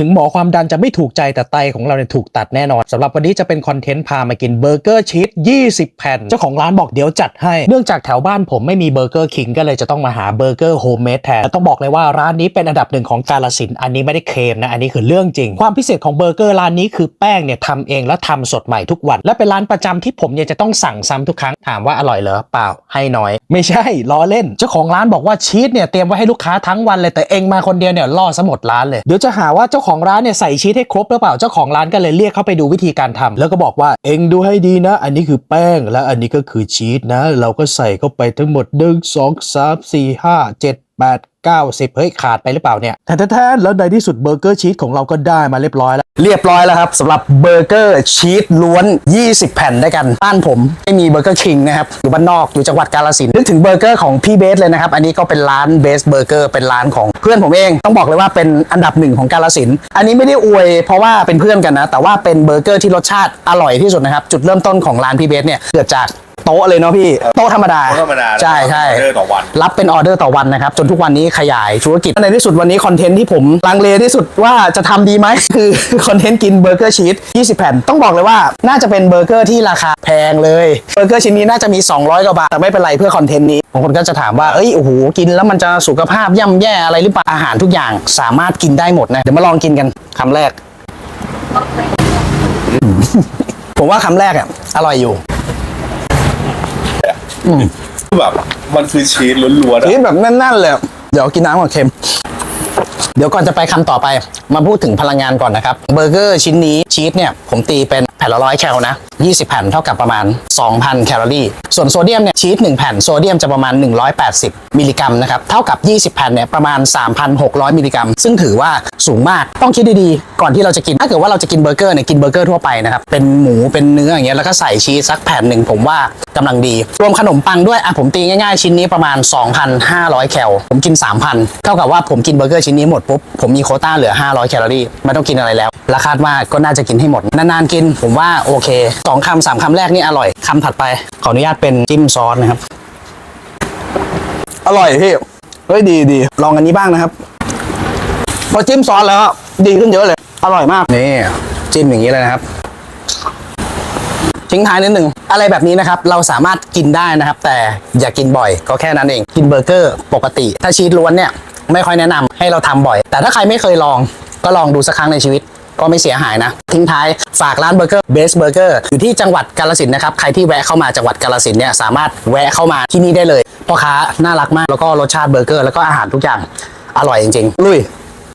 ถึงหมอความดันจะไม่ถูกใจแต่ไตของเราเนี่ยถูกตัดแน่นอนสำหรับวันนี้จะเป็นคอนเทนต์พามากินเบอร์เกอร์ชีส20 แผ่น เจ้าของร้านบอกเดี๋ยวจัดให้ เนื่องจากแถวบ้านผมไม่มีเบอร์เกอร์คิงก็เลยจะต้องมาหาเบอร์เกอร์โฮมเมดแทนแต้องบอกเลยว่าร้านนี้เป็นอันดับหนึ่งของกาลสินอันนี้ไม่ได้เคลมนะอันนี้คือเรื่องจริง ความพิเศษของเบอร์เกอร์ร้านนี้คือแป้งเนี่ยทำเองและทำสดใหม่ทุกวัน และเป็นร้านประจำที่ผมเนี่ยจะต้องสั่งซ้ำทุกครั้งถามว่าอร่อยเหรอเปล่าให้น้อย ไม่ใช่ล้อเล่น เจ้าของร้านบอกว่าชีสเนี่ยเตรียมไว้ให้ลูกค้าทั้งวันเลยแต่เองมาคนเดียวเนี่ยล่อซะหมดร้านเลย เดี๋ยวจะหาว่าเจ้าของร้านเนี่ยใส่ชีสให้ครบหรือเปล่า เจ้าของร้านก็เลยเรียกเข้าไปดูวิธีการทำแล้วก็บอกว่าเองดูให้ดีนะ อันนี้คือแป้งและอันนี้ก็คือชีสนะ เราก็ใส่เข้าไปทั้งหมดหนึ่งสองสามสี่ห้าเจ็ดแปดเก้าสิบเฮ้ย ขาดไปหรือเปล่าเนี่ยแท้ๆแล้วในที่สุดเบอร์เกอร์ชีสของเราก็ได้มาเรียบร้อยแล้ว เรียบร้อยแล้วครับสำหรับเบอร์เกอร์ชีสล้วน 20 แผ่นด้วยกันบ้านผมไม่มีเบอร์เกอร์คิงนะครับ อยู่บ้านนอกอยู่จังหวัดกาฬสินธุ์นึกถึงเบอร์เกอร์ของพี่เบสเลยนะครับ อันนี้ก็เป็นร้านเบสเบอร์เกอร์เป็นร้านของเพื่อนผมเอง ต้องบอกเลยว่าเป็นอันดับหนึ่งของกาฬสินธุ์อันนี้ไม่ได้อวยเพราะว่าเป็นเพื่อนกันนะแต่ว่าเป็นเบอร์เกอร์ที่รสชาติอร่อยที่สุดนะครับจุดเริ่มต้นของร้านพี่เบสเนี่ยเกิดจากโต๊ะเลยเนาะพี่โต๊ะธรรมดาโต๊ะธรรมดาใช่ใช่ออเดอร์ต่อวันรับเป็นออเดอร์ต่อวันนะครับ จนทุกวันนี้ขยายธุรกิจในที่สุดวันนี้คอนเทนต์ที่ผมลังเลที่สุดว่าจะทำดีไหมคือคอนเทนต์กินเบอร์เกอร์ชีส20 แผ่นต้องบอกเลยว่าน่าจะเป็นเบอร์เกอร์ที่ราคาแพงเลยเบอร์เกอร์ชิ้นนี้น่าจะมี 200กว่าบาทแต่ไม่เป็นไรเพื่อคอนเทนต์นี้บางคนก็จะถามว่าเอ้ยโอ้โหกินแล้วมันจะสุขภาพย่ำแย่อะไรหรือเปล่าอาหารทุกอย่างสามารถกินได้หมดนะเดี๋ยวมาลองกินกันคำแรกผมว่าคำแรกอะอร่อยอยู่ แบบมันคือชีสล้วนๆอะชีสแบบแน่นๆเลย เดี๋ยวกินน้ำก่อนเค็ม เดี๋ยวก่อนจะไปคำต่อไปมาพูดถึงพลังงานก่อนนะครับเบอร์เกอร์ชิ้นนี้ชีสเนี่ยผมตีเป็นแผ่นละร้อยแคลนะ 20 แผ่นเท่ากับประมาณ 2,000 แคลอรี่ ส่วนโซเดียมเนี่ยชีส1แผ่นโซเดียมจะประมาณ 180 มิลลิกรัมนะครับเท่ากับ 20 แผ่นเนี่ยประมาณ 3,600 มิลลิกรัม ซึ่งถือว่าสูงมากต้องคิดดีๆ ก่อนที่เราจะกิน ถ้าเกิดว่าเราจะกินเบอร์เกอร์เนี่ยกินเบอร์เกอร์ทั่วไปนะครับเป็นหมูเป็นเนื้ออย่างเงี้ยแล้วก็ใส่ชีสสักแผ่นหนึ่งผมว่ากำลังดี รวมขนมปังด้วยอะผมตีง่ายๆชิ้นนี้ประมาณ 2,500 แคลผมกิน 3,000 เท่ากับว่าผมกินเบอร์เกอร์ชิ้นนี้หมดปุ๊บผมมีโควต้าเหลือ 500 แคลอรี่ไม่ต้องกินอะไรแล้วและคาดว่าก็น่าจะกินให้หมด นานๆกิน ผมว่าโอเค2คำ3คำแรกนี่อร่อยคำถัดไป ขออนุญาตเป็นจิ้มซอสนะครับ อร่อยพี่เฮ้ยดีดีลองอันนี้บ้างนะครับ พอจิ้มซอสแล้ว ดีขึ้นเยอะเลย อร่อยมากนี่จิ้มอย่างนี้เลยนะครับทิ้งท้ายนิดหนึ่งอะไรแบบนี้นะครับ เราสามารถกินได้นะครับ แต่อย่ากินบ่อยก็แค่นั้นเอง กินเบอร์เกอร์ปกติ ถ้าชีสล้วนเนี่ย ไม่ค่อยแนะนำให้เราทำบ่อย แต่ถ้าใครไม่เคยลองก็ลองดูสักครั้งในชีวิตก็ไม่เสียหายนะ ทิ้งท้ายฝากร้านเบอร์เกอร์เบสเบอร์เกอร์อยู่ที่จังหวัดกาลสินนะครับ ใครที่แวะเข้ามาจังหวัดกาลสินเนี่ยสามารถแวะเข้ามาที่นี่ได้เลยพ่อค้าน่ารักมากแล้วก็รสชาติเบอร์เกอร์แล้วก็อาหารทุกอย่างอร่อยจริงๆลุย